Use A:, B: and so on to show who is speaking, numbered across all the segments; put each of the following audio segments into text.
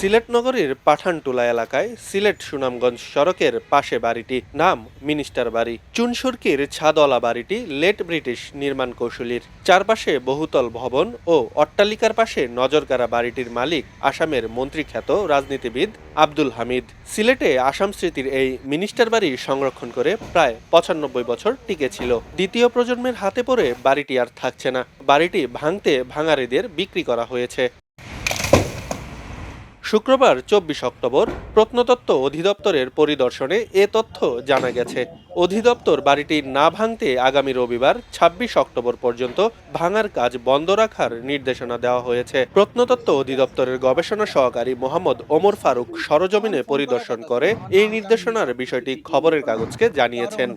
A: সিলেট নগরীর পাঠানটুলা এলাকায় সিলেট সুনামগঞ্জ সড়কের পাশে বাড়িটি নাম মিনিস্টার বাড়ি। চুনসুরকির ছাদওয়ালা বাড়িটি লেট ব্রিটিশ নির্মাণ কৌশলীর। চারপাশে বহুতল ভবন ও অট্টালিকার পাশে নজরকাড়া বাড়িটির মালিক আসামের মন্ত্রী খ্যাত রাজনীতিবিদ আব্দুল হামিদ। সিলেটে আসাম স্মৃতির এই মিনিস্টার বাড়ি সংরক্ষণ করে প্রায় পঁচানব্বই বছর টিকে ছিল। দ্বিতীয় প্রজন্মের হাতে পড়ে বাড়িটি আর থাকছে না। বাড়িটি ভাঙতে ভাঙারিদের বিক্রি করা হয়েছে। শুক্রবার, চব্বিশ অক্টোবর, প্রত্নতত্ত্ব অধিদপ্তরের পরিদর্শনে এ তথ্য জানা গেছে। অধিদপ্তর বাড়িটি না ভাঙতে আগামী রবিবার ২৬ অক্টোবর পর্যন্ত ভাঙার কাজ বন্ধ রাখার নির্দেশনা দেওয়া হয়েছে। প্রত্নতত্ত্ব অধিদপ্তরের গবেষণা সহকারী মোহাম্মদ ওমর ফারুক সরজমিনে পরিদর্শন করে এই নির্দেশনার বিষয়টি খবরের কাগজকে জানিয়েছেন।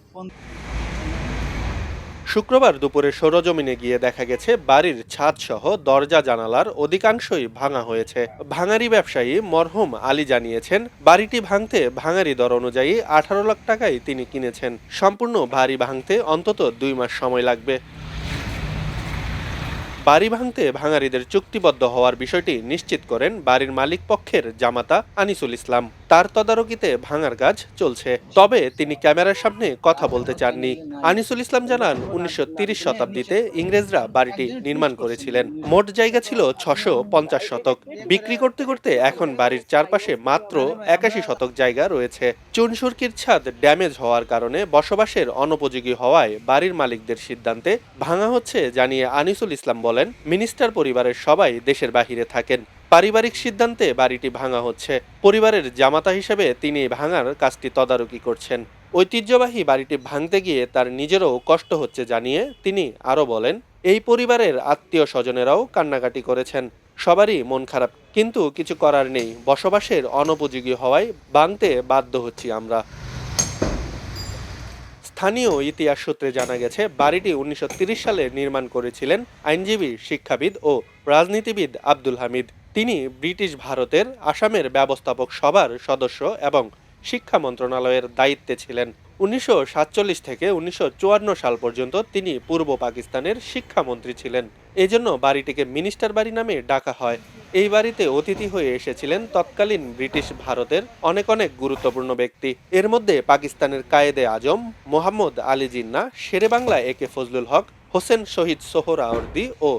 A: শুক্রবার দুপুরে সরজমিনে গিয়ে দেখা গেছে, বাড়ির ছাদ সহ দরজা জানালার অধিকাংশই ভাঙা হয়েছে। ভাঙারি ব্যবসায়ী মরহুম আলী জানিয়েছেন, বাড়িটি ভাঙতে ভাঙারি দর অনুযায়ী আঠারো লাখ টাকায় তিনি কিনেছেন। সম্পূর্ণ বাড়ি ভাঙতে অন্তত দুই মাস সময় লাগবে। বাড়ি ভাঙতে ভাঙারিদের চুক্তিবদ্ধ হওয়ার বিষয়টি নিশ্চিত করেন বাড়ির মালিক পক্ষের জামাতা আনিসুল ইসলাম। তার তদারকিতে ভাঙার কাজ চলছে। তবে তিনি ক্যামেরার সামনে কথা বলতে চাননি। আনিসুল ইসলাম জানান, উনিশশো শতাব্দীতে ইংরেজরা বাড়িটি নির্মাণ করেছিলেন। মোট জায়গা ছিল ছশো পঞ্চাশ শতক। বিক্রি করতে করতে এখন বাড়ির চারপাশে মাত্র একাশি শতক জায়গা রয়েছে। চুনসুরকির ছাদ ড্যামেজ হওয়ার কারণে বসবাসের অনুপযোগী হওয়ায় বাড়ির মালিকদের সিদ্ধান্তে ভাঙা হচ্ছে জানিয়ে আনিসুল ইসলাম বলেন, মিনিস্টার পরিবারের সবাই দেশের বাহিরে থাকেন। পারিবারিক সিদ্ধান্তে বাড়িটি ভাঙা হচ্ছে। পরিবারের জামাতা হিসেবে তিনি ভাঙার কাজটি তদারকি করছেন। ঐতিহ্যবাহী বাড়িটি ভাঙতে গিয়ে তার নিজেরও কষ্ট হচ্ছে জানিয়ে তিনি আরও বলেন, এই পরিবারের আত্মীয় স্বজনেরাও কান্নাকাটি করেছেন। সবারই মন খারাপ, কিন্তু কিছু করার নেই। বসবাসের অনুপযোগী হওয়ায় ভাঙতে বাধ্য হচ্ছি আমরা। স্থানীয় ইতিহাস সূত্রে জানা গেছে, বাড়িটি উনিশশো সালে নির্মাণ করেছিলেন আইনজীবী, শিক্ষাবিদ ও রাজনীতিবিদ আব্দুল হামিদ। তিনি ব্রিটিশ ভারতের আসামের ব্যবস্থাপক সভার সদস্য এবং শিক্ষা মন্ত্রণালয়ের দায়িত্বে ছিলেন। উনিশশো সাতচল্লিশ থেকে উনিশশো চুয়ান্ন সাল পর্যন্ত তিনি পূর্ব পাকিস্তানের শিক্ষামন্ত্রী ছিলেন। এজন্য বাড়িটিকে মিনিস্টার বাড়ি নামে ডাকা হয়। এই বাড়িতে অতিথি হয়ে এসেছিলেন তৎকালীন ব্রিটিশ ভারতের অনেক অনেক গুরুত্বপূর্ণ ব্যক্তি। এর মধ্যে পাকিস্তানের কায়েদে আজম, মোহাম্মদ আলী জিন্না, শেরে বাংলা এ কে ফজলুল হক, হোসেন শহীদ সোহরাওয়ার্দী ও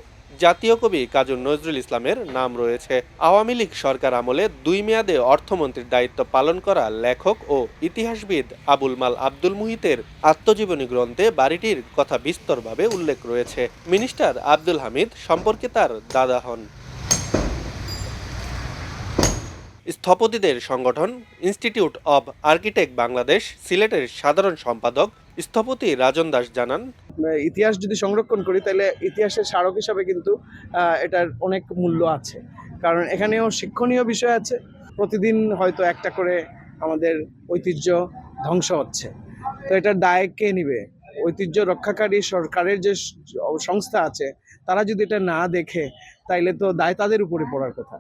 A: জাতীয় কবি কাজী নজরুল ইসলামের নাম রয়েছে। আওয়ামী লীগ সরকার আমলে দুই মেয়াদে অর্থমন্ত্রীর দায়িত্ব পালন করা লেখক ও ইতিহাসবিদ আবুল মাল আব্দুল মুহিতের আত্মজীবনী গ্রন্থে বাড়িটির কথা বিস্তরভাবে উল্লেখ রয়েছে। মিনিস্টার আব্দুল হামিদ সম্পর্কে তার দাদা হন। স্থপতিদের সংগঠন ইনস্টিটিউট অব আর্কিটেক্ট বাংলাদেশ, সিলেটের সাধারণ সম্পাদক স্থপতি রাজন দাস জানান
B: ইতিহাস যদি সংরক্ষণ করি, তাহলে ইতিহাসের স্মারক হিসাবে কিন্তু এটার অনেক মূল্য আছে। কারণ এখানেও শিক্ষণীয় বিষয় আছে। প্রতিদিন হয়তো একটা করে আমাদের ঐতিহ্য ধ্বংস হচ্ছে। তো এটার দায় কে নিবে? ঐতিহ্য রক্ষাকারী সরকারের যে সংস্থা আছে, তারা যদি এটা না দেখে, তাইলে তো দায় তাদের উপরে পড়ার কথা।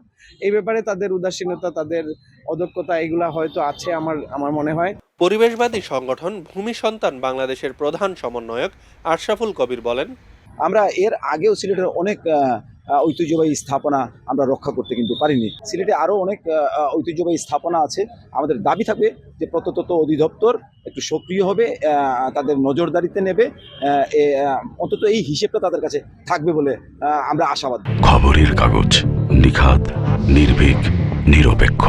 B: এই ব্যাপারে তাদের উদাসীনতা, তাদের অদক্ষতা, এগুলা হয়তো আছে আমার আমার মনে হয়।
A: পরিবেশবাদী সংগঠন ভূমি সন্তান বাংলাদেশের প্রধান সমন্বয়ক আশরাফুল কবির বলেন
C: আমরা এর আগেও সিলেটের অনেক ঐতিহ্যবাহী স্থাপনা আমরা রক্ষা করতে কিন্তু পারিনি। সিলেটে আরও অনেক ঐতিহ্যবাহী স্থাপনা আছে। আমাদের দাবি থাকবে যে প্রত্নতত্ত্ব অধিদপ্তর একটু সক্রিয় হবে তাদের নজরদারিতে নেবে অন্তত এই হিসেবটা তাদের কাছে থাকবে বলে আমরা আশাবাদ।
D: খবরের কাগজ নিখাত নির্ভীক নিরপেক্ষ।